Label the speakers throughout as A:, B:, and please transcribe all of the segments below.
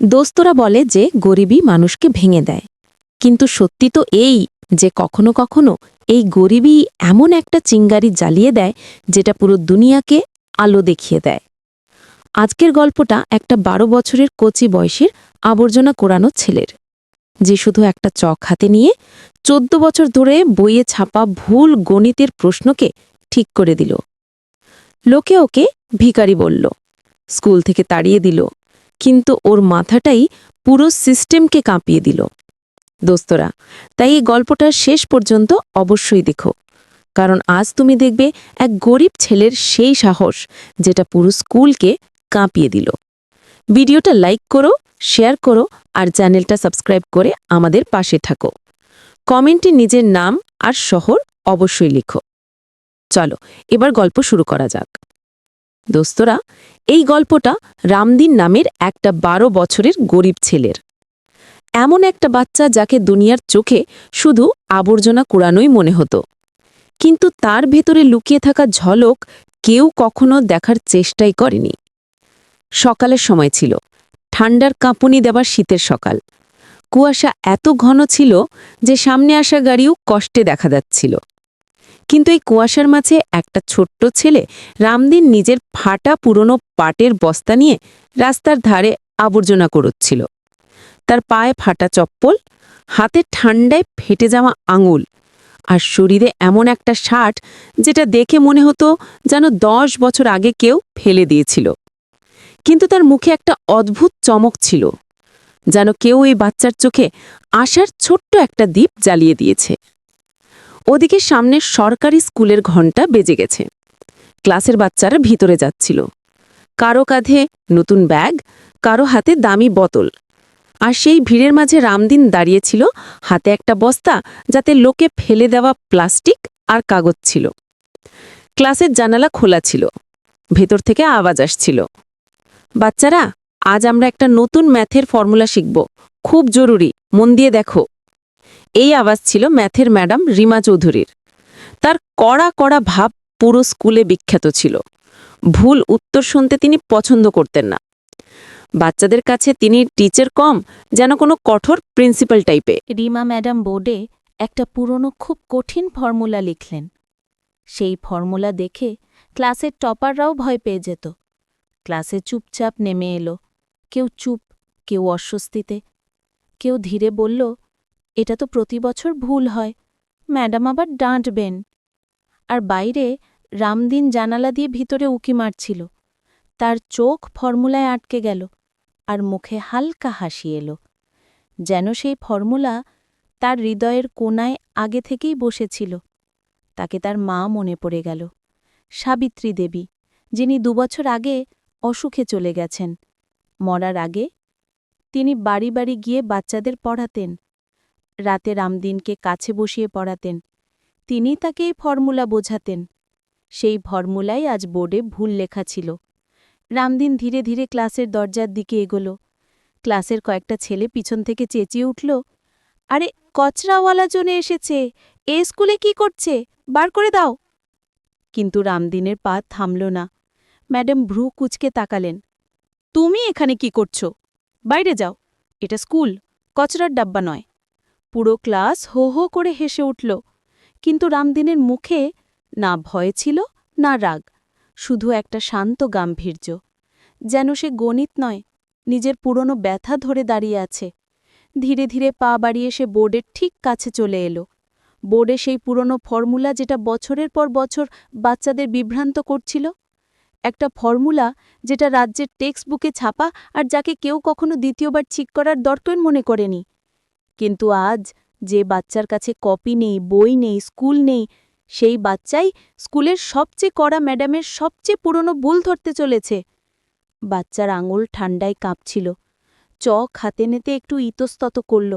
A: দোস্তরা বলে যে গরিবই মানুষকে ভেঙে দেয়। কিন্তু সত্যি তো এই যে কখনো কখনো এই গরিবই এমন একটা চিঙ্গারি জ্বালিয়ে দেয়, যেটা পুরো দুনিয়াকে আলো দেখিয়ে দেয়। আজকের গল্পটা একটা বারো বছরের কচি বয়সের আবর্জনা কোরানো ছেলের। যে শুধু একটা চক হাতে নিয়ে চোদ্দ বছর ধরে বইয়ে ছাপা ভুল গণিতের প্রশ্নকে ঠিক করে দিল। লোকে ওকে ভিখারি বলল, স্কুল থেকে তাড়িয়ে দিল। কিন্তু ওর মাথাটাই পুরো সিস্টেমকে কাঁপিয়ে দিল। দোস্তরা, তাই এই গল্পটার শেষ পর্যন্ত অবশ্যই দেখো। কারণ আজ তুমি দেখবে এক গরিব ছেলের সেই সাহস যেটা পুরো স্কুলকে কাঁপিয়ে দিল। ভিডিওটা লাইক করো, শেয়ার করো আর চ্যানেলটা সাবস্ক্রাইব করে আমাদের পাশে থাকো। কমেন্টে নিজের নাম আর শহর অবশ্যই লিখো। চলো, এবার গল্প শুরু করা যাক। দোস্তরা, এই গল্পটা রামদিন নামের একটা বারো বছরের গরিব ছেলের। এমন একটা বাচ্চা যাকে দুনিয়ার চোখে শুধু আবর্জনা কুড়ানোই মনে হতো। কিন্তু তার ভেতরে লুকিয়ে থাকা ঝলক কেউ কখনো দেখার চেষ্টাই করেনি। সকালের সময় ছিল, ঠান্ডার কাঁপুনি দেবার শীতের সকাল। কুয়াশা এত ঘন ছিল যে সামনে আসা গাড়িও কষ্টে দেখা যাচ্ছিল। কিন্তু এই কুয়াশার মাঝে একটা ছোট্ট ছেলে রামদিন নিজের ফাটা পুরনো পাটের বস্তা নিয়ে রাস্তার ধারে আবর্জনা করচ্ছিল তার পায়ে ফাটা চপ্পল, হাতে ঠান্ডায় ফেটে যাওয়া আঙুল আর শরীরে এমন একটা শার্ট যেটা দেখে মনে হতো যেন দশ বছর আগে কেউ ফেলে দিয়েছিল। কিন্তু তার মুখে একটা অদ্ভুত চমক ছিল, যেন কেউ এই বাচ্চার চোখে আশার ছোট্ট একটা দ্বীপ জ্বালিয়ে দিয়েছে। ওদিকে সামনের সরকারি স্কুলের ঘণ্টা বেজে গেছে। ক্লাসের বাচ্চারা ভিতরে যাচ্ছিল। কারও কাঁধে নতুন ব্যাগ, কারও হাতে দামি বোতল। আর সেই ভিড়ের মাঝে রামদিন দাঁড়িয়েছিল, হাতে একটা বস্তা যাতে লোকে ফেলে দেওয়া প্লাস্টিক আর কাগজ ছিল। ক্লাসের জানালা খোলা ছিল। ভেতর থেকে আওয়াজ আসছিল। বাচ্চারা, আজ আমরা একটা নতুন ম্যাথের ফর্মুলা শিখব। খুব জরুরি, মন দিয়ে দেখো। এই আওয়াজ ছিল ম্যাথের ম্যাডাম রিমা চৌধুরীর। তার কড়া কড়া ভাব পুরো স্কুলে বিখ্যাত ছিল। ভুল উত্তর শুনতে তিনি পছন্দ করতেন না। বাচ্চাদের কাছে তিনি টিচার কম, যেন কোনো কঠোর প্রিন্সিপাল টাইপে।
B: রিমা ম্যাডাম বোর্ডে একটা পুরনো খুব কঠিন ফর্মুলা লিখলেন। সেই ফর্মুলা দেখে ক্লাসের টপাররাও ভয় পেয়ে যেত। ক্লাসে চুপচাপ নেমে এলো। কেউ চুপ, কেউ অস্বস্তিতে। কেউ ধীরে বলল এটা তো প্রতি বছর ভুল হয়। ম্যাডাম আবার ডাঁটবেন। আর বাইরে রামদিন জানালা দিয়ে ভিতরে উকি মারছিল। তার চোখ ফর্মুলায় আটকে গেল আর মুখে হালকা হাসি এলো। যেন সেই ফর্মুলা তার হৃদয়ের কোনায় আগে থেকেই বসেছিল। তাকে তার মা মনে পড়ে গেল। সাবিত্রী দেবী, যিনি দুবছর আগে অসুখে চলে গেছেন। মরার আগে তিনি বাড়ি বাড়ি গিয়ে বাচ্চাদের পড়াতেন। রাতে রামদিনকে কাছে বসিয়ে পড়াতেন। তিনি তাকে এই ফর্মুলা বোঝাতেন। সেই ফর্মুলাই আজ বোর্ডে ভুল লেখা ছিল। রামদিন ধীরে ধীরে ক্লাসের দরজার দিকে এগোল। ক্লাসের কয়েকটা ছেলে পিছন থেকে চেঁচিয়ে উঠল, আরে, কচরাওয়ালা জনে এসেছে। এ স্কুলে কি করছে? বার করে দাও। কিন্তু রামদিনের পা থামল না। ম্যাডাম ভ্রু কুচকে তাকালেন। তুমি এখানে কি করছ? বাইরে যাও। এটা স্কুল, কচরার ডাব্বা নয়। পুরো ক্লাস হো হো করে হেসে উঠল। কিন্তু রামদিনের মুখে না ভয় ছিল, না রাগ, শুধু একটা শান্ত গাম্ভীর্য। যেন সে গণিত নয়, নিজের পুরনো ব্যথা ধরে দাঁড়িয়ে আছে। ধীরে ধীরে পা বাড়িয়ে সে বোর্ডের ঠিক কাছে চলে এলো। বোর্ডে সেই পুরনো ফর্মুলা যেটা বছরের পর বছর বাচ্চাদের বিভ্রান্ত করছিল। একটা ফর্মুলা যেটা রাজ্যের টেক্সট বুকে ছাপা আর যাকে কেউ কখনো দ্বিতীয়বার ঠিক করার দরকার মনে করেনি। কিন্তু আজ যে বাচ্চার কাছে কপি নেই, বই নেই, স্কুল নেই, সেই বাচ্চাই স্কুলের সবচেয়ে কড়া ম্যাডামের সবচেয়ে পুরনো ভুল ধরতে চলেছে। বাচ্চার আঙুল ঠান্ডায় কাঁপছিল। চক হাতে নিতে একটু ইতস্তত করল।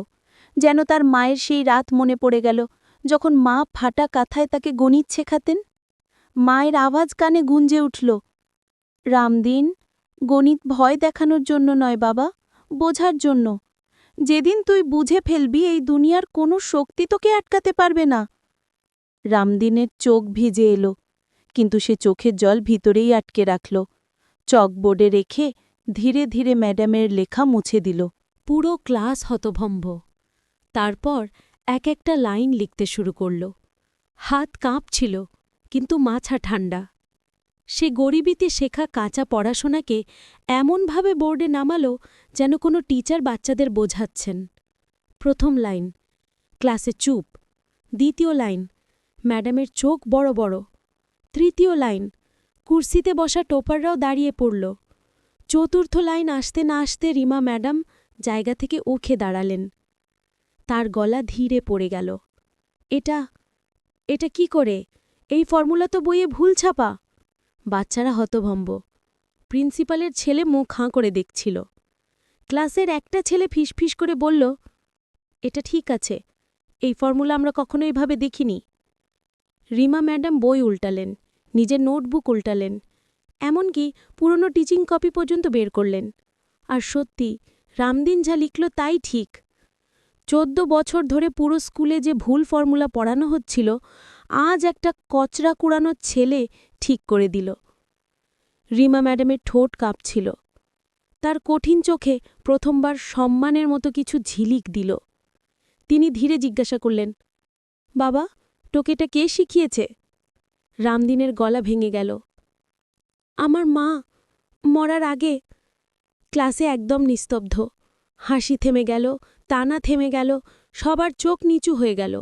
B: যেন তার মায়ের সেই রাত মনে পড়ে গেল, যখন মা ফাটা কাথায় তাকে গণিত শেখাতেন। মায়ের আওয়াজ কানে গুঞ্জে উঠল, রামদিন, গণিত ভয় দেখানোর জন্য নয় বাবা, বোঝার জন্য। যেদিন তুই বুঝে ফেলবি এই দুনিয়ার কোনো শক্তি তোকে আটকাতে পারবে না। রামদিনের চোখ ভিজে এলো, কিন্তু সে চোখের জল ভিতরেই আটকে রাখল। চকবোর্ডে রেখে ধীরে ধীরে ম্যাডামের লেখা মুছে দিল,
A: পুরো ক্লাস হতভম্ব। তারপর এক একটা লাইন লিখতে শুরু করল। হাত কাঁপছিল, কিন্তু মাছা ঠান্ডা সে গরিবিতে শেখা কাঁচা পড়াশোনাকে এমনভাবে বোর্ডে নামালো যেন কোনো টিচার বাচ্চাদের বোঝাচ্ছেন। প্রথম লাইন, ক্লাসে চুপ। দ্বিতীয় লাইন, ম্যাডামের চোখ বড় বড়। তৃতীয় লাইন, কুর্সিতে বসা টোপাররাও দাঁড়িয়ে পড়ল। চতুর্থ লাইন, আসতে না আসতে রিমা ম্যাডাম জায়গা থেকে উঠে দাঁড়ালেন। তার গলা ধীরে পড়ে গেল। এটা এটা কি করে? এই ফর্মুলা তো বইয়ে ভুল ছাপা? বাচ্চারা হতভম্ব। প্রিন্সিপালের ছেলে মুখ হাঁ করে দেখছিল। ক্লাসের একটা ছেলে ফিসফিস করে বলল, এটা ঠিক আছে, এই ফর্মুলা আমরা কখনো এভাবে দেখিনি। রিমা ম্যাডাম বই উল্টালেন, নিজের নোটবুক উল্টালেন, এমনকি পুরনো টিচিং কপি পর্যন্ত বের করলেন। আর সত্যি, রামদিন যা লিখল তাই ঠিক। চোদ্দ বছর ধরে পুরো স্কুলে যে ভুল ফর্মুলা পড়ানো হচ্ছিল, আজ একটা কচরা কুড়ানোর ছেলে ঠিক করে দিল। রিমা ম্যাডামের ঠোঁট কাঁপছিল। তার কঠিন চোখে প্রথমবার সম্মানের মতো কিছু ঝিলিক দিল। তিনি ধীরে জিজ্ঞাসা করলেন, বাবা, টোকেটা কে শিখিয়েছে? রামদিনের গলা ভেঙে গেল। আমার মা মরার আগে ক্লাসে একদম নিস্তব্ধ। হাসি থেমে গেল, টানা থেমে গেল, সবার চোখ নিচু হয়ে গেল।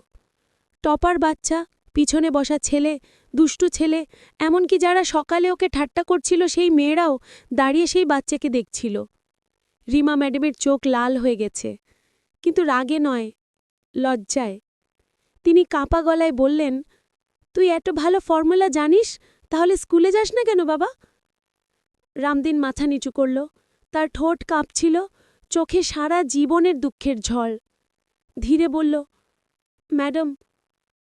A: টপার বাচ্চা, পিছনে বসা ছেলে দুষ্টু ছেলে, এমনকি যারা সকালে ওকে ঠাট্টা করছিল সেই মেয়েরাও দাঁড়িয়ে সেই বাচ্চাকে দেখছিল। রিমা ম্যাডামের চোখ লাল হয়ে গেছে, কিন্তু রাগে নয়, লজ্জায়। তিনি কাঁপা গলায় বললেন, তুই এত ভালো ফর্মুলা জানিস, তাহলে স্কুলে যাস না কেন বাবা? রামদিন মাথা নিচু করল, তার ঠোঁট কাঁপছিল, চোখে সারা জীবনের দুঃখের ঝড়। ধীরে বলল, ম্যাডাম,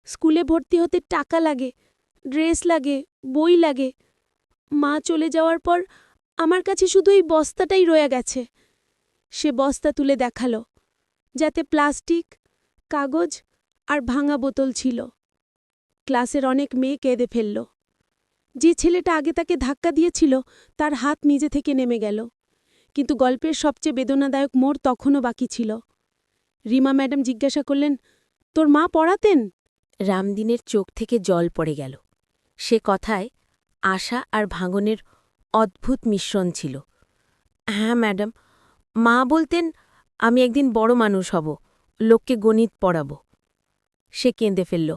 A: স্কুলে ভর্তি হতে টাকা লাগে ড্রেস লাগে, বই লাগে। মা চলে যাওয়ার পর আমার কাছে শুধু এই বস্তাটাই রয়ে গেছে। সে বস্তা তুলে দেখাল, যাতে প্লাস্টিক, কাগজ আর ভাঙা বোতল ছিল। ক্লাসের অনেক মেয়ে কেঁদে ফেলল। যে ছেলেটা আগে তাকে ধাক্কা দিয়েছিল, তার হাত নিজে থেকে নেমে গেল। কিন্তু গল্পের সবচেয়ে বেদনাদায়ক মোড় তখনও বাকি ছিল। রিমা ম্যাডাম জিজ্ঞাসা করলেন, তোর মা পড়াতেন? রামদিনের চোখ থেকে জল পড়ে গেল। সে কথায় আশা আর ভাঙনের অদ্ভুত মিশ্রণ ছিল। হ্যাঁ ম্যাডাম, মা বলতেন আমি একদিন বড় মানুষ হব, লোককে গণিত পড়াব। সে কেঁদে ফেলল।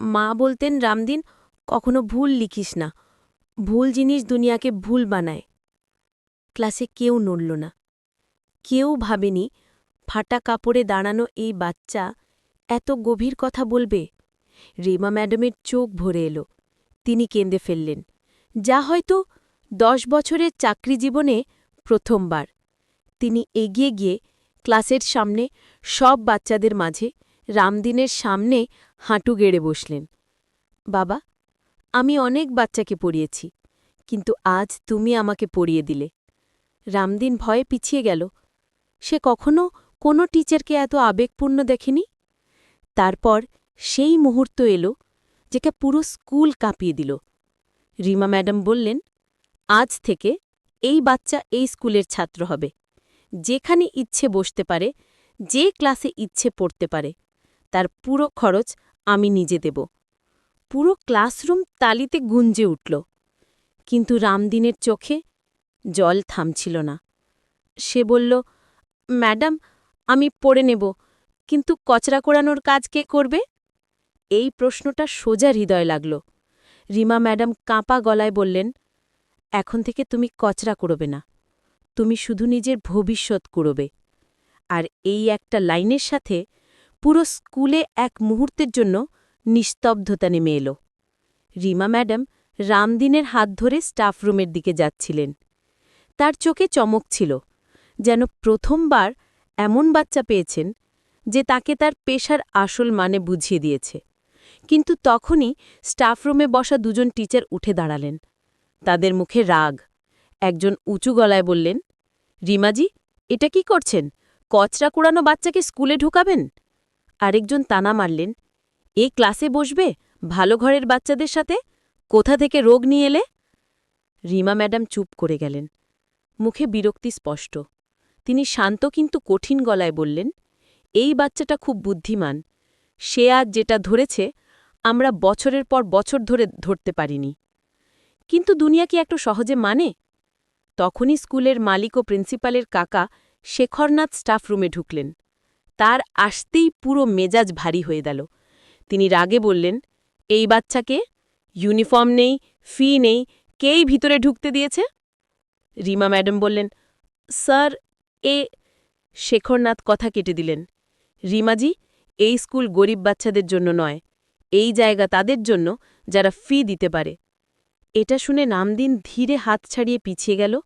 A: মা বলতেন, রামদিন, কখনো ভুল লিখিস না, ভুল জিনিস দুনিয়াকে ভুল বানায়। ক্লাসে কেউ নড়ল না। কেউ ভাবেনি, ফাটা কাপড়ে দাঁড়ানো এই বাচ্চা এত গভীর কথা বলবে। রেমা ম্যাডামের চোখ ভরে এলো। তিনি কেঁদে ফেললেন। যা হয়তো দশ বছরের চাকরি জীবনে প্রথমবার। তিনি এগিয়ে গিয়ে ক্লাসের সামনে সব বাচ্চাদের মাঝে রামদিনের সামনে হাঁটু গেড়ে বসলেন। বাবা, আমি অনেক বাচ্চাকে পড়িয়েছি, কিন্তু আজ তুমি আমাকে পড়িয়ে দিলে। রামদিন ভয়ে পিছিয়ে গেল। সে কখনো কোনো টিচারকে এত আবেগপূর্ণ দেখেনি? তারপর সেই মুহূর্ত এলো যেটা পুরো স্কুল কাঁপিয়ে দিল। রিমা ম্যাডাম বললেন, আজ থেকে এই বাচ্চা এই স্কুলের ছাত্র হবে। যেখানে ইচ্ছে বসতে পারে, যে ক্লাসে ইচ্ছে পড়তে পারে, তার পুরো খরচ আমি নিজে দেব। পুরো ক্লাসরুম তালিতে গুঞ্জে উঠল। কিন্তু রামদিনের চোখে জল থামছিল না। সে বলল, ম্যাডাম, আমি পড়ে নেব, কিন্তু কচরা কোড়ানোর কাজ কে করবে? এই প্রশ্নটা সোজা হৃদয় লাগল। রিমা ম্যাডাম কাঁপা গলায় বললেন, এখন থেকে তুমি কচরা করবে না। তুমি শুধু নিজের ভবিষ্যৎ করবে আর এই একটা লাইনের সাথে পুরো স্কুলে এক মুহূর্তের জন্য নিস্তব্ধতা নেমে এলো। রিমা ম্যাডাম রামদিনের হাত ধরে স্টাফ রুমের দিকে যাচ্ছিলেন। তার চোখে চমক ছিল, যেন প্রথমবার এমন বাচ্চা পেয়েছেন যে তাকে তার পেশার আসল মানে বুঝিয়ে দিয়েছে। কিন্তু তখনই স্টাফরুমে বসা দুজন টিচার উঠে দাঁড়ালেন। তাদের মুখে রাগ। একজন উঁচু গলায় বললেন, রিমাজি, এটা কি করছেন? কচরা কুড়ানো বাচ্চাকে স্কুলে ঢুকাবেন? আরেকজন তানা মারলেন, এ ক্লাসে বসবে? ভালো ঘরের বাচ্চাদের সাথে? কোথা থেকে রোগ নিয়ে এলে? রিমা ম্যাডাম চুপ করে গেলেন।
B: মুখে বিরক্তি স্পষ্ট। তিনি শান্ত কিন্তু কঠিন গলায় বললেন, এই বাচ্চাটা খুব বুদ্ধিমান। সে আজ যেটা ধরেছে আমরা বছরের পর বছর ধরে ধরতে পারিনি। কিন্তু দুনিয়া কি একটু সহজে মানে? তখনই স্কুলের মালিক ও প্রিন্সিপালের কাকা শেখরনাথ স্টাফ রুমে ঢুকলেন। তার আসতেই পুরো মেজাজ ভারী হয়ে গেল। তিনি রাগে বললেন, এই বাচ্চাকে? ইউনিফর্ম নেই, ফি নেই, কেই ভিতরে ঢুকতে দিয়েছে? রিমা ম্যাডাম বললেন, স্যার, এ শেখরনাথ কথা কেটে দিলেন, রিমাজি, এই স্কুল গরিব বাচ্চাদের জন্য নয় এই জায়গা তাদের জন্য যারা ফি দিতে পারে। এটা শুনে নামদিন ধীরে হাত ছাড়িয়ে পিছিয়ে গেল।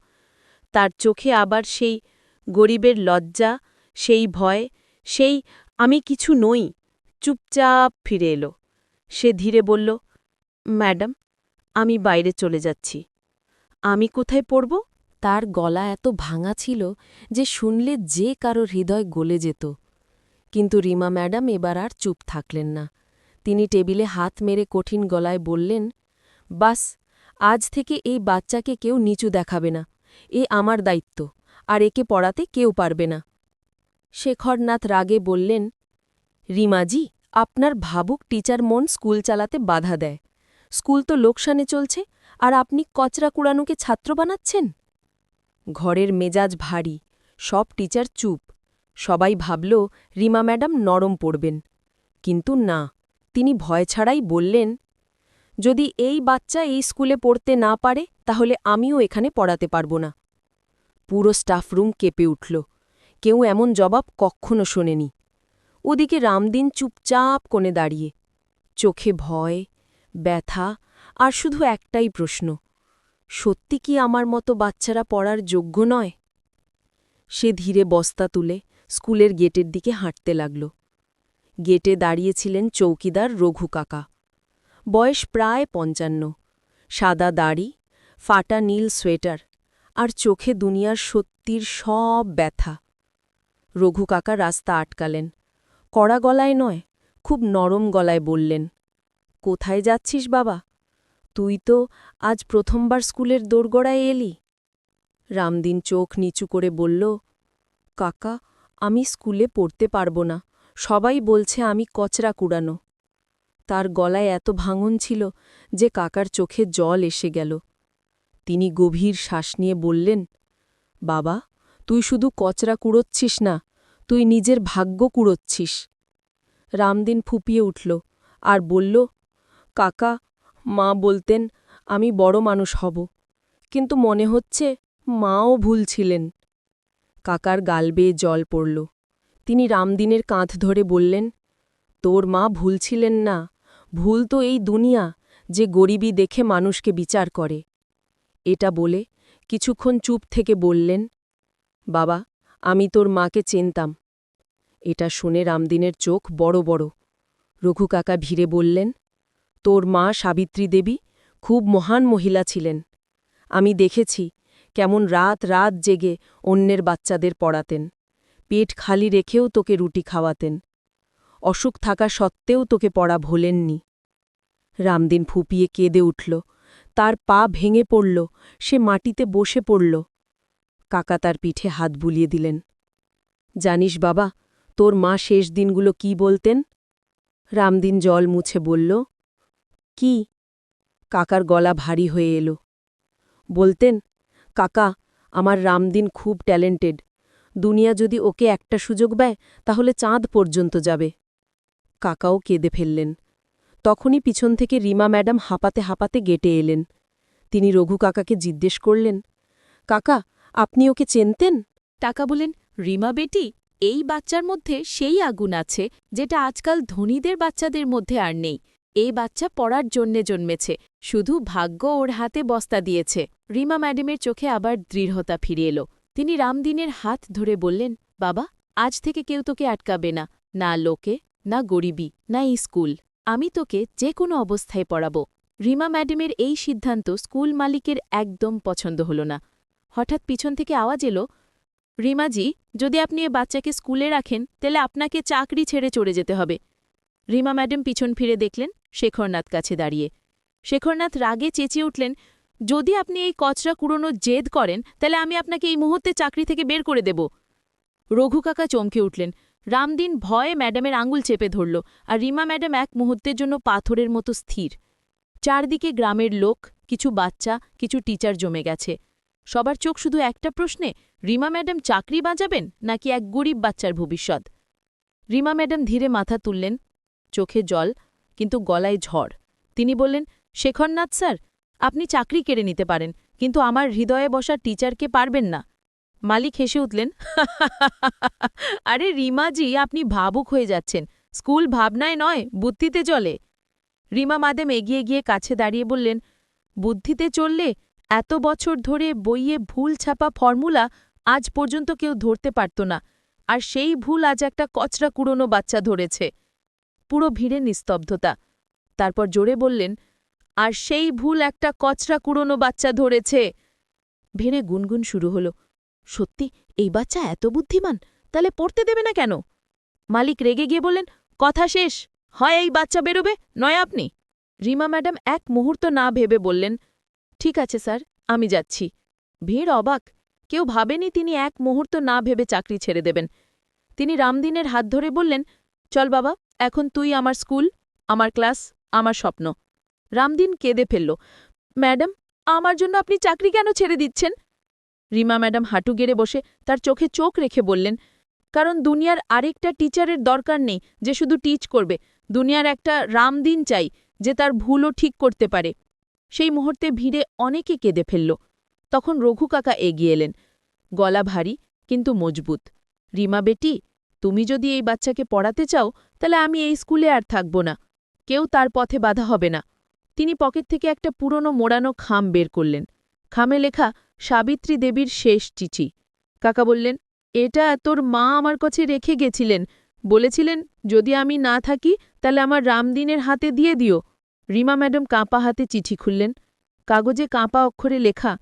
B: তার চোখে আবার সেই গরিবের লজ্জা, সেই ভয়, সেই আমি কিছু নই, চুপচাপ ফিরে এলো। সে ধীরে বলল, ম্যাডাম, আমি বাইরে চলে যাচ্ছি। আমি কোথায় পড়ব?
A: তার গলা এত ভাঙা ছিল যে শুনলে যে কারও হৃদয় গলে যেত। কিন্তু রিমা ম্যাডাম এবার আর চুপ থাকলেন না। তিনি টেবিলে হাত মেরে কঠিন গলায় বললেন, বাস, আজ থেকে এই বাচ্চাকে কেউ নিচু দেখাবে না। এ আমার দায়িত্ব, আর একে পড়াতে কেউ পারবে না। শেখরনাথ রাগে বললেন, রিমাজি, আপনার ভাবুক টিচার মন স্কুল চালাতে বাধা দেয়। স্কুল তো লোকসানে চলছে, আর আপনি কচরা কুড়ানোকে ছাত্র বানাচ্ছেন? ঘরের মেজাজ ভারী, সব টিচার চুপ। সবাই ভাবল, রিমা ম্যাডাম নরম পড়বেন। কিন্তু না তিনি ভয় ছাড়াই বললেন, যদি এই বাচ্চা এই স্কুলে পড়তে না পারে, তাহলে আমিও এখানে পড়াতে পারব না। পুরো স্টাফরুম কেঁপে উঠল। কেউ এমন জবাব কক্ষণও শোনেনি। ওদিকে রামদিন চুপচাপ কোণে দাঁড়িয়ে। চোখে ভয়, ব্যথা আর শুধু একটাই প্রশ্ন, সত্যি কি আমার মতো বাচ্চারা পড়ার যোগ্য নয়? সে ধীরে বস্তা তুলে স্কুলের গেটের দিকে হাঁটতে লাগল। গেটে দাঁড়িয়েছিলেন চৌকিদার রঘু কাকা। বয়স প্রায় পঞ্চান্ন। সাদা দাড়ি, ফাটা নীল সোয়েটার আর চোখে দুনিয়ার সত্যির সব ব্যথা। রঘু কাকা রাস্তা আটকালেন। কড়া গলায় নয়, খুব নরম গলায় বললেন, কোথায় যাচ্ছিস বাবা? তুই তো আজ প্রথমবার স্কুলের দোরগড়ায় এলি। রামদিন চোখ নিচু করে বলল, কাকা, আমি স্কুলে পড়তে পারব না। সবাই বলছে আমি কচরা কুড়ানো। তার গলায় এত ভাঙন ছিল যে কাকার চোখে জল এসে গেল। তিনি গভীর শ্বাস নিয়ে বললেন, বাবা, তুই শুধু কচরা কুড়োচ্ছিস না, তুই নিজের ভাগ্য কুড়োচ্ছিস। রামদিন ফুপিয়ে উঠল আর বলল, কাকা, মা বলতেন আমি বড় মানুষ হব, কিন্তু মনে হচ্ছে মাও ভুল ছিলেন। কাকার গাল বেয়ে জল পড়ল। তিনি রামদিনের কাঁধ ধরে বললেন, তোর মা ভুল ছিলেন না। ভুল তো এই দুনিয়া যে গরিবী দেখে মানুষকে বিচার করে। এটা বলে কিছুক্ষণ চুপ থেকে বললেন, বাবা, আমি তোর মাকে চিনতাম। এটা শুনে রামদিনের চোখ বড় বড়। রঘু কাকা ভিড়ে বললেন, তোর মা সাবিত্রী দেবী খুব মহান মহিলা ছিলেন। আমি দেখেছি কেমন রাত রাত জেগে অন্যের বাচ্চাদের পড়াতেন। পেট খালি রেখেও তোকে রুটি খাওয়াতেন। অসুখ থাকা সত্ত্বেও তোকে পড়া ভোলেননি। রামদিন ফুপিয়ে কেঁদে উঠল। তার পা ভেঙে পড়ল। সে মাটিতে বসে পড়ল। কাকা তার পিঠে হাত বুলিয়ে দিলেন। জানিস বাবা, তোর মা শেষ দিনগুলো কি বলতেন? রামদিন জল মুছে বলল, কি? কাকার গলা ভারী হয়ে এলো। বলতেন, কাকা, আমার রামদিন খুব ট্যালেন্টেড। দুনিয়া যদি ওকে একটা সুযোগ দেয়, তাহলে চাঁদ পর্যন্ত যাবে। কাকাও কেঁদে ফেললেন। তখনই পিছন থেকে রিমা ম্যাডাম হাঁপাতে হাঁপাতে গেটে এলেন। তিনি রঘু কাকাকে জিজ্ঞেস করলেন, কাকা, আপনি ওকে চেনতেন?
B: টাকা বলেন, রিমা বেটি, এই বাচ্চার মধ্যে সেই আগুন আছে, যেটা আজকাল ধনীদের বাচ্চাদের মধ্যে আর নেই। এই বাচ্চা পড়ার জন্যে জন্মেছে, শুধু ভাগ্য ওর হাতে বস্তা দিয়েছে। রিমা ম্যাডামের চোখে আবার দৃঢ়তা ফিরে এলো। তিনি রামদিনের হাত ধরে বললেন, বাবা, আজ থেকে কেউ তোকে আটকাবে না না লোকে, না গরিবী, না স্কুল। আমি তোকে যে কোনো অবস্থায় পড়াবো। রিমা ম্যাডামের এই সিদ্ধান্ত স্কুল মালিকের একদম পছন্দ হল না। হঠাৎ পিছন থেকে আওয়াজ এলো, রিমাজি, যদি আপনি এ বাচ্চাকে স্কুলে রাখেন, তাহলে আপনাকে চাকরি ছেড়ে চড়ে যেতে হবে। রিমা ম্যাডাম পিছন ফিরে দেখলেন, শেখরনাথ কাছে দাঁড়িয়ে। শেখরনাথ রাগে চেঁচিয়ে উঠলেন
A: যদি আপনি এই কচরা কুড়োনো জেদ করেন, তাহলে আমি আপনাকে এই মুহূর্তে চাকরি থেকে বের করে দেব। রঘু কাকা চমকে উঠলেন। রামদিন ভয়ে ম্যাডামের আঙুল চেপে ধরল আর রিমা ম্যাডাম এক মুহূর্তের জন্য পাথরের মতো স্থির। চারদিকে গ্রামের লোক, কিছু বাচ্চা, কিছু টিচার জমে গেছে। সবার চোখ শুধু একটা প্রশ্নে, রিমা ম্যাডাম চাকরি বাঁচাবেন নাকি এক গরিব বাচ্চার ভবিষ্যৎ? রিমা ম্যাডাম ধীরে মাথা তুললেন, চোখে জল, কিন্তু গলায় ঝড়। তিনি বললেন, শেখরনাথ স্যার আপনি চাকরি কেড়ে নিতে পারেন, কিন্তু আমার হৃদয়ে বসা টিচারকে পারবেন না। মালিক হেসে উঠলেন আরে রিমাজি, আপনি ভাবুক হয়ে যাচ্ছেন। স্কুল ভাবনায় নয়, বুদ্ধিতে চলে। রিমা মাদেম এগিয়ে গিয়ে কাছে দাঁড়িয়ে বললেন, বুদ্ধিতে চললে এত বছর ধরে বইয়ে ভুল ছাপা ফর্মুলা আজ পর্যন্ত কেউ ধরতে পারত না, আর সেই ভুল আজ একটা কচরা কুড়োনো বাচ্চা ধরেছে। পুরো ভিড়ে নিস্তব্ধতা। তারপর জোরে বললেন আর সেই ভুল একটা কচরা কুড়োনো বাচ্চা ধরেছে। ভেড়ে গুনগুন শুরু হলো। সত্যি, এই বাচ্চা এত বুদ্ধিমান, তাহলে পড়তে দেবে না কেন? মালিক রেগে গিয়ে বললেন, কথা শেষ, হয় এই বাচ্চা বেরোবে, নয় আপনি? রিমা ম্যাডাম এক মুহূর্ত না ভেবে বললেন, ঠিক আছে স্যার, আমি যাচ্ছি। ভিড় অবাক, কেউ ভাবেনি তিনি এক মুহূর্ত না ভেবে চাকরি ছেড়ে দেবেন। তিনি রামদিনের হাত ধরে বললেন, চল বাবা, এখন তুই আমার স্কুল, আমার ক্লাস, আমার স্বপ্ন। রামদিন কেঁদে ফেলল। ম্যাডাম, আমার জন্য আপনি চাকরি কেন ছেড়ে দিচ্ছেন? রিমা ম্যাডাম হাঁটু গেড়ে বসে তার চোখে চোখ রেখে বললেন, কারণ দুনিয়ার আরেকটা টিচারের দরকার নেই যে শুধু টিচ করবে। দুনিয়ার একটা রামদিন চাই যে তার ভুলও ঠিক করতে পারে। সেই মুহূর্তে ভিড়ে অনেকে কেঁদে ফেলল। তখন রঘু কাকা এগিয়ে এলেন। গলা ভারী, কিন্তু মজবুত। রিমা বেটি, তুমি যদি এই বাচ্চাকে পড়াতে চাও, তাহলে আমি এই স্কুলে আর থাকব না। কেউ তার পথে বাধা হবে না। তিনি পকেট থেকে একটা পুরনো মোড়ানো খাম বের করলেন। খামে লেখা, সাবিত্রী দেবীর শেষ চিঠি। কাকা বললেন, এটা তোর মা আমার কাছে রেখে গেছিলেন। বলেছিলেন, যদি আমি না থাকি, তাহলে আমার রামদিনের হাতে দিয়ে দিও। রিমা ম্যাডাম কাঁপা হাতে চিঠি খুললেন। কাগজে কাঁপা অক্ষরে লেখা,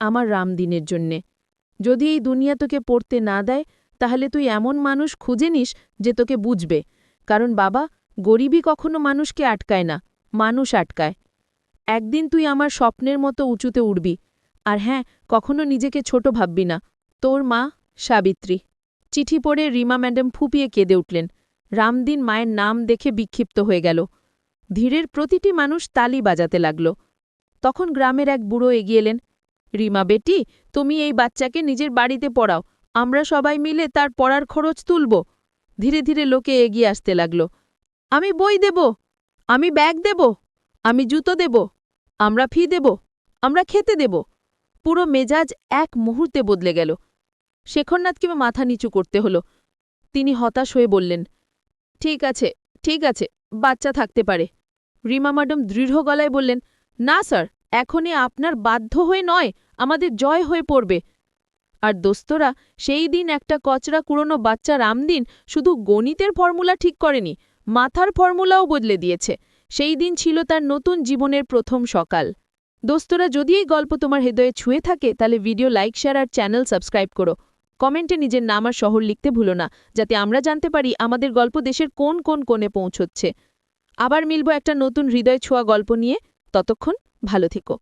A: আমার রামদিনের জন্যে। যদি এই দুনিয়া তোকে পড়তে না দেয়, তাহলে তুই এমন মানুষ খুঁজে নিস যে তোকে বুঝবে। কারণ বাবা, গরিবই কখনো মানুষকে আটকায় না। মানুষ আটকায়। একদিন তুই আমার স্বপ্নের মতো উঁচুতে উঠবি আর হ্যাঁ কখনো নিজেকে ছোট ভাববি না। তোর মা, সাবিত্রী। চিঠি পড়ে রিমা ম্যাডাম ফুপিয়ে কেঁদে উঠলেন। রামদিন মায়ের নাম দেখে বিক্ষিপ্ত হয়ে গেল। ধীরের প্রতিটি মানুষ তালি বাজাতে লাগল। তখন গ্রামের এক বুড়ো এগিয়ে এলেন। রিমা, বেটি, তুমি এই বাচ্চাকে নিজের বাড়িতে পড়াও। আমরা সবাই মিলে তার পড়ার খরচ তুলব। ধীরে ধীরে লোকে এগিয়ে আসতে লাগল। আমি বই দেব। আমি ব্যাগ দেব, আমি জুতো দেব, আমরা ফি দেব, আমরা খেতে দেব। পুরো মেজাজ এক মুহূর্তে বদলে গেল। শেখরনাথকে মাথা নিচু করতে হলো। তিনি হতাশ হয়ে বললেন, ঠিক আছে ঠিক আছে, বাচ্চা থাকতে পারে। রিমা ম্যাডাম দৃঢ় গলায় বললেন, না স্যার, এখনই আপনার বাধ্য হয়ে নয়, আমাদের জয় হয়ে পড়বে। আর দোস্তরা সেই দিন একটা কচরা কুড়োনো বাচ্চা রামদিন শুধু গণিতের ফর্মুলা ঠিক করেনি মাথার ফর্মুলাও বদলে দিয়েছে। সেই দিন ছিল তার নতুন জীবনের প্রথম সকাল। দোস্তরা, যদি এই গল্প তোমার হৃদয়ে ছুঁয়ে থাকে, তাহলে ভিডিও লাইক, শেয়ার আর চ্যানেল সাবস্ক্রাইব করো। কমেন্টে নিজের নাম আর শহর লিখতে ভুলো না, যাতে আমরা জানতে পারি আমাদের গল্প দেশের কোন কোন কোণে পৌঁছচ্ছে। আবার মিলব একটা নতুন হৃদয় ছোঁয়া গল্প নিয়ে। ততক্ষণ ভালো থেকো।